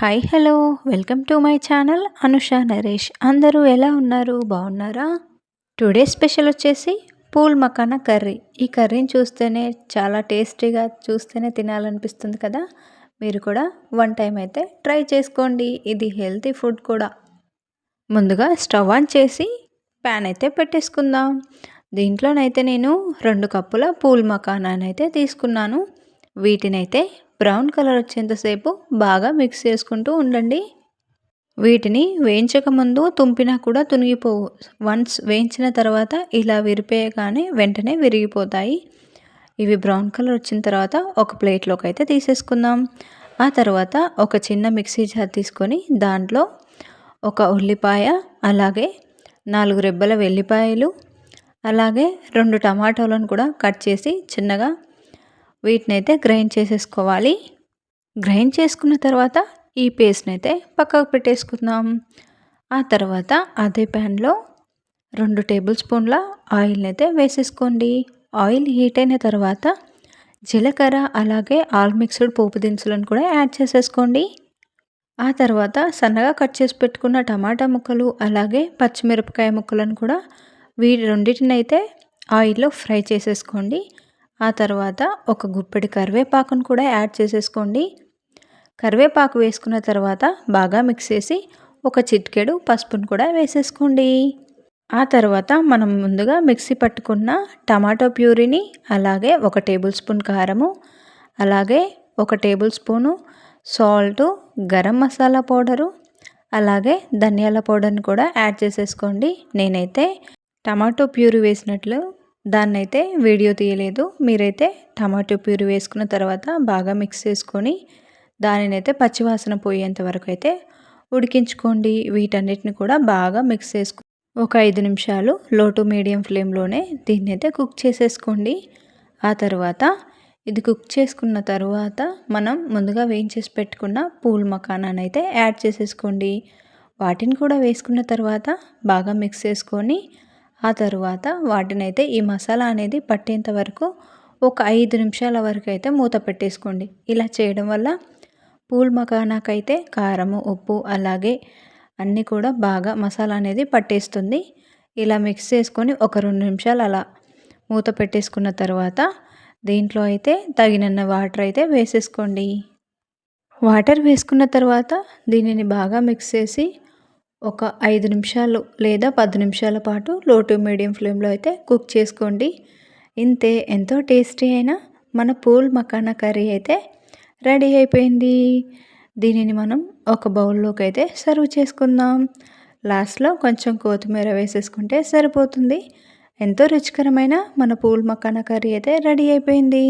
Hi hello welcome to my channel Anusha Naresh అందరూ ఎలా ఉన్నారు? బాగున్నారా? టుడే స్పెషల్ వచ్చేసి పూల్ మకానా కర్రీ. ఈ కర్రీని చూస్తేనే చాలా టేస్టీగా చూస్తేనే తినాలనిపిస్తుంది కదా? మీరు కూడా వన్ టైం అయితే ట్రై చేసుకోండి. ఇది హెల్తీ ఫుడ్ కూడా. ముందుగా స్టవ్ ఆన్ చేసి ప్యాన్ అయితే పెట్టేసుకుందాం. దీంట్లోనైతే నేను రెండు కప్పుల పూల్ మకానానైతే తీసుకున్నాను. వీటినైతే బ్రౌన్ కలర్ వచ్చేంతసేపు బాగా మిక్స్ చేసుకుంటూ ఉండండి. వీటిని వేయించక ముందు తుంపినా కూడా తునిగిపోవు. వన్స్ వేయించిన తర్వాత ఇలా విరిపేయగానే వెంటనే విరిగిపోతాయి. ఇవి బ్రౌన్ కలర్ వచ్చిన తర్వాత ఒక ప్లేట్లోకి అయితే తీసేసుకుందాం. ఆ తర్వాత ఒక చిన్న మిక్సీ జార్ తీసుకొని దాంట్లో ఒక ఉల్లిపాయ అలాగే నాలుగు రెబ్బల వెల్లిపాయలు అలాగే రెండు టమాటోలను కూడా కట్ చేసి చిన్నగా వీటిని అయితే గ్రైండ్ చేసేసుకోవాలి. గ్రైండ్ చేసుకున్న తర్వాత ఈ పేస్ట్ని అయితే పక్కకు పెట్టేసుకుందాం. ఆ తర్వాత అదే ప్యాన్లో రెండు టేబుల్ స్పూన్ల ఆయిల్ని అయితే వేసేసుకోండి. ఆయిల్ హీట్ అయిన తర్వాత జీలకర్ర అలాగే ఆల్ మిక్స్డ్ పోపు దినుసులను కూడా యాడ్ చేసేసుకోండి. ఆ తర్వాత సన్నగా కట్ చేసి పెట్టుకున్న టమాటా ముక్కలు అలాగే పచ్చిమిరపకాయ ముక్కలను కూడా వీటి రెండింటినైతే ఆయిల్లో ఫ్రై చేసేసుకోండి. ఆ తర్వాత ఒక గుప్పెడి కరివేపాకును కూడా యాడ్ చేసేసుకోండి. కరివేపాకు వేసుకున్న తర్వాత బాగా మిక్స్ చేసి ఒక చిట్కెడు పసుపును కూడా వేసేసుకోండి. ఆ తర్వాత మనం ముందుగా మిక్సీ పట్టుకున్న టమాటో ప్యూరీని అలాగే ఒక టేబుల్ స్పూన్ కారము అలాగే ఒక tablespoon salt garam masala powder అలాగే ధనియాల పౌడర్ని కూడా యాడ్ చేసేసుకోండి. నేనైతే టమాటో ప్యూరీ వేసినట్లు దాన్నైతే వీడియో తీయలేదు. మీరైతే టమాటో ప్యూరి వేసుకున్న తర్వాత బాగా మిక్స్ చేసుకొని దానినైతే పచ్చివాసన పోయేంత వరకు అయితే ఉడికించుకోండి. వీటన్నిటిని కూడా బాగా మిక్స్ చేసుకో ఒక ఐదు నిమిషాలు లో టు మీడియం ఫ్లేమ్లోనే దీన్ని అయితే కుక్ చేసేసుకోండి. ఆ తర్వాత ఇది కుక్ చేసుకున్న తర్వాత మనం ముందుగా వేయించేసి పెట్టుకున్న పూల్ మకానాన్ని అయితే యాడ్ చేసేసుకోండి. వాటిని కూడా వేసుకున్న తర్వాత బాగా మిక్స్ చేసుకొని ఆ తరువాత వాటినైతే ఈ మసాలా అనేది పట్టేంత వరకు ఒక ఐదు నిమిషాల వరకు అయితే మూత పెట్టేసుకోండి. ఇలా చేయడం వల్ల పూల్ మకానాకైతే కారము ఉప్పు అలాగే అన్నీ కూడా బాగా మసాలా అనేది పట్టేస్తుంది. ఇలా మిక్స్ చేసుకొని ఒక రెండు నిమిషాలు అలా మూత పెట్టేసుకున్న తర్వాత దీంట్లో అయితే తగినన్న వాటర్ అయితే వేసేసుకోండి. వాటర్ వేసుకున్న తర్వాత దీనిని బాగా మిక్స్ చేసి ఒక ఐదు నిమిషాలు లేదా పది నిమిషాల పాటు లో టు మీడియం ఫ్లేమ్లో అయితే కుక్ చేసుకోండి. ఇంతే ఎంతో టేస్టీ అయిన మన పూల్ మకానా కర్రీ అయితే రెడీ అయిపోయింది. దీనిని మనం ఒక బౌల్లోకి అయితే సర్వ్ చేసుకుందాం. లాస్ట్లో కొంచెం కొత్తిమీర వేసేసుకుంటే సరిపోతుంది. ఎంతో రుచికరమైన మన పూల్ మకానా కర్రీ అయితే రెడీ అయిపోయింది.